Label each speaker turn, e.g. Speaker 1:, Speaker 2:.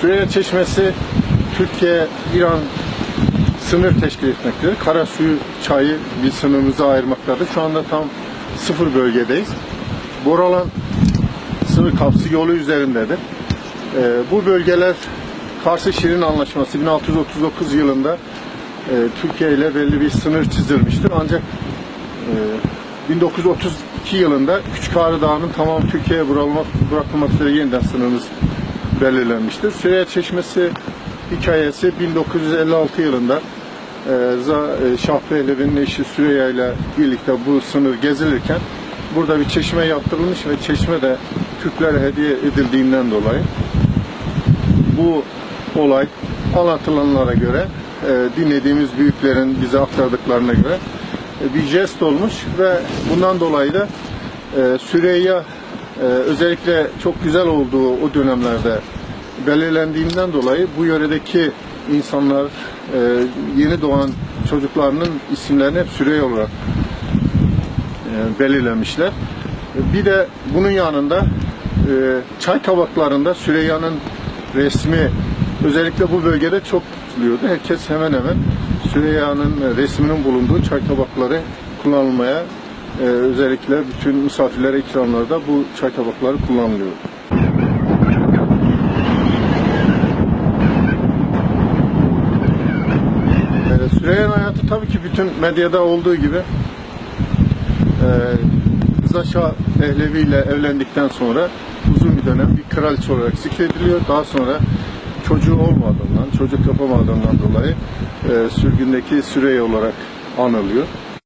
Speaker 1: Süreyya Çeşmesi Türkiye-İran sınır teşkil etmektedir. Kara suyu çayı bir sınırımızı ayırmaktadır. Şu anda tam sıfır bölgedeyiz. Boralan sınır kapısı yolu üzerindedir. Ee, bu bölgeler Karşı Şirin Anlaşması 1639 yılında e, Türkiye ile belli bir sınır çizilmiştir. Ancak e, 1932 yılında Küçük Ağrı Dağı'nın tamam Türkiye'ye bırakılmak üzere yeniden sınırımız belirlenmiştir. Süreyya Çeşmesi hikayesi 1956 yılında e, e, Şah Pehlevi'nin eşi Süreyya ile birlikte bu sınır gezilirken burada bir çeşme yaptırılmış ve çeşme de Türklere hediye edildiğinden dolayı bu olay anlatılanlara göre e, dinlediğimiz büyüklerin bize aktardıklarına göre e, bir jest olmuş ve bundan dolayı da e, Süreyya e, özellikle çok güzel olduğu o dönemlerde belirlendiğinden dolayı bu yöredeki insanlar e, yeni doğan çocuklarının isimlerini hep Süreyya olarak e, belirlemişler. Bir de bunun yanında e, çay tabaklarında Süreyya'nın resmi özellikle bu bölgede çok tutuluyordu. Herkes hemen hemen Süreyya'nın resminin bulunduğu çay tabakları kullanılmaya e, özellikle bütün misafirlere ikramlarda bu çay tabakları kullanılıyor. E, Süreyya'nın hayatı tabii ki bütün medyada olduğu gibi e, Rıza Şah Pehlevi ile evlendikten sonra uzun bir dönem bir kraliçe olarak zikrediliyor. Daha sonra çocuğu olmadığından, çocuk yapamadığından dolayı e, sürgündeki Süreyya olarak anılıyor.